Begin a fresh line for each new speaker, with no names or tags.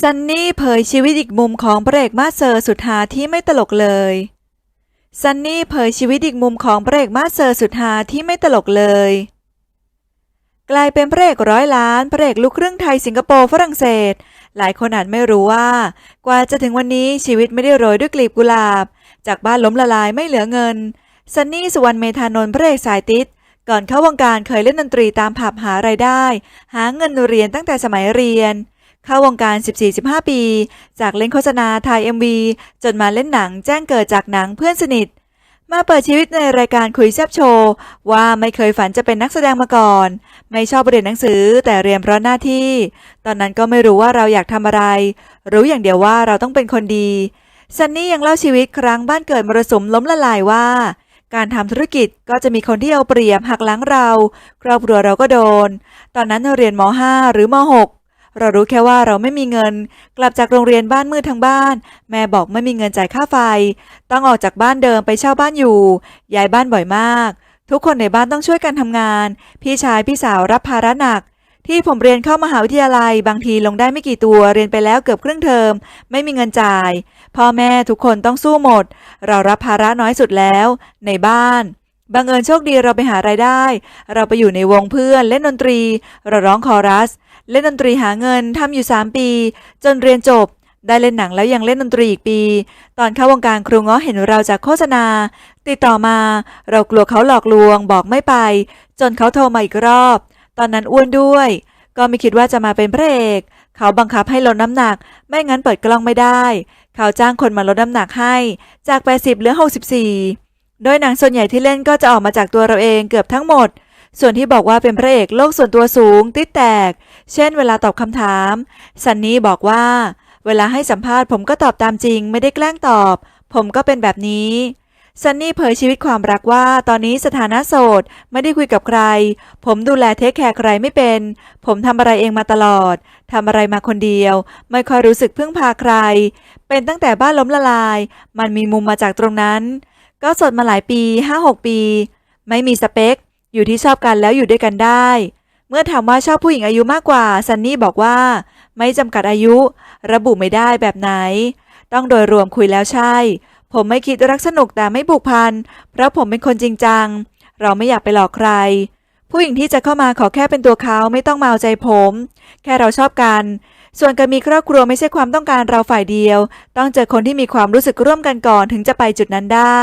ซันนี่เผยชีวิตอีกมุมของพระเอกมาสเซอร์สุดหาที่ไม่ตลกเลย ซันนี่เผยชีวิตอีกมุมของพระเอกมาสเซอร์สุดหาที่ไม่ตลกเลย กลายเป็นพระเอกร้อยล้านพระเอกลูกครึ่งไทยสิงคโปร์ฝรั่งเศส หลายคนอาจไม่รู้ว่า กว่าจะถึงวันนี้ชีวิตไม่ได้โรยด้วยกลีบกุหลาบ จากบ้านล้มละลายไม่เหลือเงิน ซันนี่สุวรรณเมธานนท์พระเอกสายติดก่อนเข้าวงการเคยเล่นดนตรีตามผับหารายได้ หาเงินเรียนตั้งแต่สมัยเรียน เข้าวงการ 14-15 ปี จากเล่นโฆษณาถ่าย MV จนมาเล่นหนังแจ้งเกิดจากหนังเพื่อนสนิท มาเปิดชีวิตในรายการคุยแซบโชว์ว่าไม่เคยฝันจะเป็นนักแสดงมาก่อน ไม่ชอบเรียนหนังสือแต่เรียนเพราะหน้าที่ ตอนนั้นก็ไม่รู้ว่าเราอยากทำอะไร รู้อย่างเดียวว่าเราต้องเป็นคนดีซันนี่ยังเล่าชีวิตครั้งบ้านเกิดมรสุมล้มละลายว่า การทำธุรกิจก็จะมีคนที่เอาเปรียบหักหลังเรา ครอบครัวเราก็โดน ตอนนั้นเราเรียนม .5 หรือม .6 เรารู้แค่ว่าเราไม่มีเงิน กลับจากโรงเรียนบ้านมืดทั้งบ้าน แม่บอกไม่มีเงินจ่ายค่าไฟ ต้องออกจากบ้านเดิมไปเช่าบ้านอยู่ย้ายบ้านบ่อยมาก ทุกคนในบ้านต้องช่วยกันทำงาน พี่ชายพี่สาวรับภาระหนัก ที่ผมเรียนเข้ามหาวิทยาลัย บางทีลงได้ไม่กี่ตัวเรียนไปแล้วเกือบครึ่งเทอม ไม่มีเงินจ่ายพ่อแม่ทุกคนต้องสู้หมด เรารับภาระน้อยสุดแล้ว ในบ้าน บังเอิญโชคดีเราไปหารายได้ เราไปอยู่ในวงเพื่อนเล่นดนตรี เราร้องคอรัส เล่นดนตรีหาเงินทำอยู่ 3 ปี จนเรียนจบ ได้เล่นหนังแล้วยังเล่นดนตรีอีกปี ตอนเข้าวงการครูง้อเห็นเราจากโฆษณา ติดต่อมา เรากลัวเขาหลอกลวงบอกไม่ไป จนเขาโทรมาอีกรอบ ตอนนั้นอ้วนด้วย ก็ไม่คิดว่าจะมาเป็นพระเอกเขาบังคับให้ลดน้ำหนัก ไม่งั้นเปิดกล้องไม่ได้ เขาจ้างคนมาลดน้ำหนักให้ จาก 80เหลือ 64 โดยหนังส่วนใหญ่ที่เล่นก็จะออกมาจากตัวเราเองเกือบทั้งหมด ส่วนที่บอกว่าเป็นพระเอกโลกส่วนตัวสูงติดแตก เช่นเวลาตอบคำถามซันนี่บอกว่า เวลาให้สัมภาษณ์ผมก็ตอบตามจริง ไม่ได้แกล้งตอบ ผมก็เป็นแบบนี้ซันนี่เผยชีวิตความรักว่าตอนนี้สถานะโสด ไม่ได้คุยกับใคร ผมดูแลเทคแคร์ใครไม่เป็น ผมทำอะไรเองมาตลอดทำอะไรมาคนเดียว ไม่ค่อยรู้สึกพึ่งพาใคร เป็นตั้งแต่บ้านล้มละลาย มันมีมุมมาจากตรงนั้น ก็สดมาหลายปี 5-6 ปี ไม่มีสเปค อยู่ที่ชอบกันแล้วอยู่ด้วยกันได้ เมื่อถามว่าชอบผู้หญิงอายุมากกว่าซันนี่บอกว่า ไม่จำกัดอายุ ระบุไม่ได้แบบไหน ต้องโดยรวมคุยแล้วใช่ ผมไม่คิดรักสนุกแต่ไม่ผูกพัน เพราะผมเป็นคนจริงจัง เราไม่อยากไปหลอกใคร ผู้หญิงที่จะเข้ามาขอแค่เป็นตัวเขาไม่ต้องมาเอาใจผม แค่เราชอบกัน ส่วนการมีครอบครัวไม่ใช่ความต้องการเราฝ่ายเดียว ต้องเจอคนที่มีความรู้สึกร่วมกันก่อนถึงจะไปจุดนั้นได้